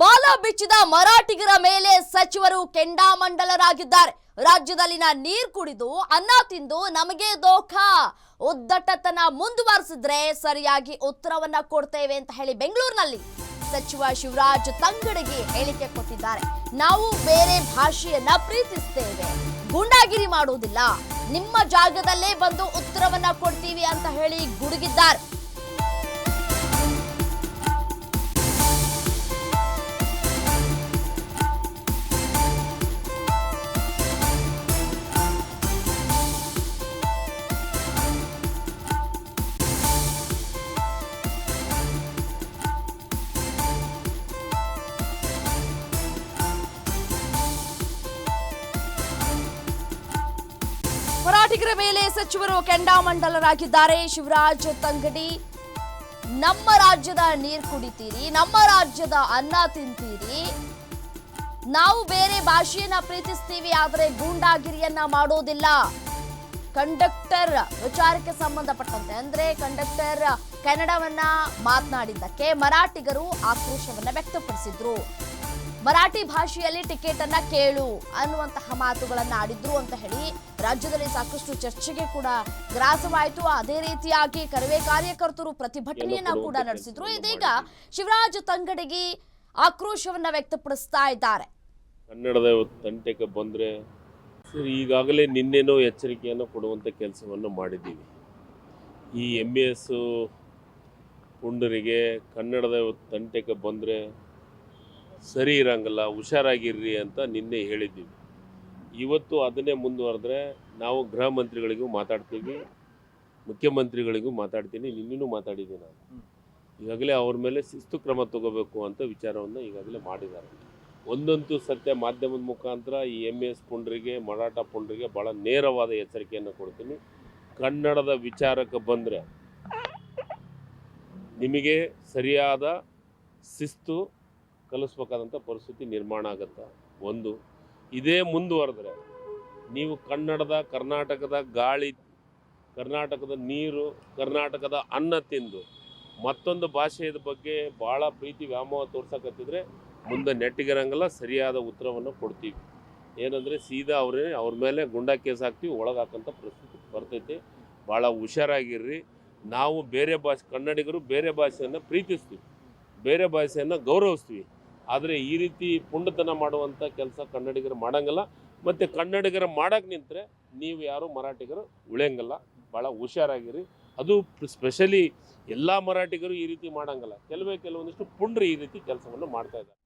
ಬಾಲ ಬಿಚ್ಚಿದ ಮರಾಠಿಗರ ಮೇಲೆ ಸಚಿವರು ಕೆಂಡಾಮಂಡಲರಾಗಿದ್ದಾರೆ. ರಾಜ್ಯದಲ್ಲಿನ ನೀರ್ ಕುಡಿದು ಅನ್ನ ತಿಂದು ನಮಗೆ ದೋಖ. ಉದ್ದಟತನ ಮುಂದುವರಿಸಿದ್ರೆ ಸರಿಯಾಗಿ ಉತ್ತರವನ್ನ ಕೊಡ್ತೇವೆ ಅಂತ ಹೇಳಿ ಬೆಂಗಳೂರಿನಲ್ಲಿ ಸಚಿವ ಶಿವರಾಜ್ ತಂಗಡಿಗೆ ಹೇಳಿಕೆ ಕೊಟ್ಟಿದ್ದಾರೆ. ನಾವು ಬೇರೆ ಭಾಷೆಯನ್ನ ಪ್ರೀತಿಸ್ತೇವೆ. ಗೂಂಡಾಗಿರಿ ಮಾಡುವುದಿಲ್ಲ. ನಿಮ್ಮ ಜಾಗದಲ್ಲೇ ಬಂದು ಉತ್ತರವನ್ನ ಕೊಡ್ತೀವಿ ಅಂತ ಹೇಳಿ ಗುಡುಗಿದ್ದಾರೆ. ಮರಾಠಿಗರ ಮೇಲೆ ಸಚಿವರು ಕೆಂಡಾಮಂಡಲರಾಗಿದ್ದಾರೆ. ಶಿವರಾಜ್ ತಂಗಡಿ, ನಮ್ಮ ರಾಜ್ಯದ ನೀರ್ ಕುಡಿತೀರಿ, ನಮ್ಮ ರಾಜ್ಯದ ಅನ್ನ ತಿಂತೀರಿ. ನಾವು ಬೇರೆ ಭಾಷೆಯನ್ನ ಪ್ರೀತಿಸ್ತೀವಿ, ಆದರೆ ಗೂಂಡಾಗಿರಿಯನ್ನ ಮಾಡೋದಿಲ್ಲ. ಕಂಡಕ್ಟರ್ ವಿಚಾರಕ್ಕೆ ಸಂಬಂಧಪಟ್ಟಂತೆ, ಅಂದ್ರೆ ಕಂಡಕ್ಟರ್ ಕನ್ನಡವನ್ನ ಮಾತನಾಡಿದ್ದಕ್ಕೆ ಮರಾಠಿಗರು ಆಕ್ರೋಶವನ್ನ ವ್ಯಕ್ತಪಡಿಸಿದ್ರು. ಮರಾಠಿ ಭಾಷೆಯಲ್ಲಿ ಟಿಕೆಟ್ ಅನ್ನ ಕೇಳು ಅನ್ನುವಂತಹ ಮಾತುಗಳನ್ನ ಆಡಿದ್ರು ಅಂತ ಹೇಳಿ ರಾಜ್ಯದಲ್ಲಿ ಸಾಕಷ್ಟು ಚರ್ಚೆಗೆ ಕೂಡ ಗ್ರಾಸವಾಯಿತು. ಅದೇ ರೀತಿಯಾಗಿ ಕರವೇ ಕಾರ್ಯಕರ್ತರು ಪ್ರತಿಭಟನೆಯನ್ನ ಕೂಡ ನಡೆಸಿದ್ರು. ಇದೀಗ ಶಿವರಾಜ ತಂಗಡಿಗಿ ಆಕ್ರೋಶವನ್ನ ವ್ಯಕ್ತಪಡಿಸ್ತಾ ಇದ್ದಾರೆ. ಕನ್ನಡದ ತಂಟೆಗೆ ಬಂದ್ರೆ ಈಗಾಗಲೇ ನಿನ್ನೆನೋ ಎಚ್ಚರಿಕೆಯನ್ನು ಕೊಡುವಂತ ಕೆಲಸವನ್ನು ಮಾಡಿದ್ದೀವಿ. ಈ ಎಂ ಬಿ ಎಸ್ಸು ಪುಂಡರಿಗೆ ಕನ್ನಡದ ತಂಟೆಗೆ ಬಂದರೆ ಸರಿ ಇರಂಗಿಲ್ಲ, ಹುಷಾರಾಗಿರ್ರಿ ಅಂತ ನಿನ್ನೆ ಹೇಳಿದ್ದೀವಿ. ಇವತ್ತು ಅದನ್ನೇ ಮುಂದುವರೆದ್ರೆ ನಾವು ಗೃಹ ಮಂತ್ರಿಗಳಿಗೂ ಮಾತಾಡ್ತೀವಿ, ಮುಖ್ಯಮಂತ್ರಿಗಳಿಗೂ ಮಾತಾಡ್ತೀನಿ ನಿನ್ನೂ ಮಾತಾಡಿದ್ದೀನಿ ನಾನು. ಈಗಾಗಲೇ ಅವ್ರ ಮೇಲೆ ಶಿಸ್ತು ಕ್ರಮ ತಗೋಬೇಕು ಅಂತ ವಿಚಾರವನ್ನು ಈಗಾಗಲೇ ಮಾಡಿದ್ದಾರೆ. ಒಂದಂತೂ ಸತ್ಯ, ಮಾಧ್ಯಮದ ಮುಖಾಂತರ ಈ ಎಂ ಎಸ್ ಪುಂಡ್ರಿಗೆ, ಮರಾಠ ಪುಂಡ್ರಿಗೆ ಭಾಳ ನೇರವಾದ ಎಚ್ಚರಿಕೆಯನ್ನು ಕೊಡ್ತೀನಿ. ಕನ್ನಡದ ವಿಚಾರಕ್ಕೆ ಬಂದರೆ ನಿಮಗೆ ಸರಿಯಾದ ಶಿಸ್ತು ಕಲಿಸ್ಬೇಕಾದಂಥ ಪರಿಸ್ಥಿತಿ ನಿರ್ಮಾಣ ಆಗುತ್ತೆ. ಒಂದು, ಇದೇ ಮುಂದುವರೆದ್ರೆ ನೀವು ಕನ್ನಡದ, ಕರ್ನಾಟಕದ ಗಾಳಿ, ಕರ್ನಾಟಕದ ನೀರು, ಕರ್ನಾಟಕದ ಅನ್ನ ತಿಂದು ಮತ್ತೊಂದು ಭಾಷೆಯ ಬಗ್ಗೆ ಭಾಳ ಪ್ರೀತಿ ವ್ಯಾಮೋಹ ತೋರ್ಸಕತ್ತಿದ್ರೆ ಮುಂದೆ ನೆಟ್ಟಿಗಿರಂಗಲ್ಲ, ಸರಿಯಾದ ಉತ್ತರವನ್ನು ಕೊಡ್ತೀವಿ. ಏನಂದರೆ ಸೀದಾ ಅವರೇ ಅವ್ರ ಮೇಲೆ ಗುಂಡಾ ಕೇಸ್ ಹಾಕ್ತೀವಿ, ಒಳಗೆ ಹಾಕೋಂಥ ಪರಿಸ್ಥಿತಿ ಬರ್ತೈತಿ. ಭಾಳ ಹುಷಾರಾಗಿರ್ರಿ. ನಾವು ಬೇರೆ ಭಾಷೆ, ಕನ್ನಡಿಗರು ಬೇರೆ ಭಾಷೆಯನ್ನು ಪ್ರೀತಿಸ್ತೀವಿ. ಬೇರೆ ಭಾಷೆಯನ್ನು ಗೌರವಿಸ್ತೀವಿ. ಆದರೆ ಈ ರೀತಿ ಪುಂಡತನ ಮಾಡುವಂಥ ಕೆಲಸ ಕನ್ನಡಿಗರು ಮಾಡೋಂಗಿಲ್ಲ. ಮತ್ತು ಕನ್ನಡಿಗರ ಮಾಡೋಕ್ಕೆ ನಿಂತರೆ ನೀವು ಯಾರು ಮರಾಠಿಗರು ಉಳಿಯಂಗಿಲ್ಲ. ಭಾಳ ಹುಷಾರಾಗಿರಿ. ಅದು ಸ್ಪೆಷಲಿ ಎಲ್ಲ ಮರಾಠಿಗರು ಈ ರೀತಿ ಮಾಡೋಂಗಿಲ್ಲ. ಕೆಲವೇ ಕೆಲವೊಂದಿಷ್ಟು ಪುಂಡ್ರು ಈ ರೀತಿ ಕೆಲಸವನ್ನು ಮಾಡ್ತಾ ಇದ್ದಾರೆ.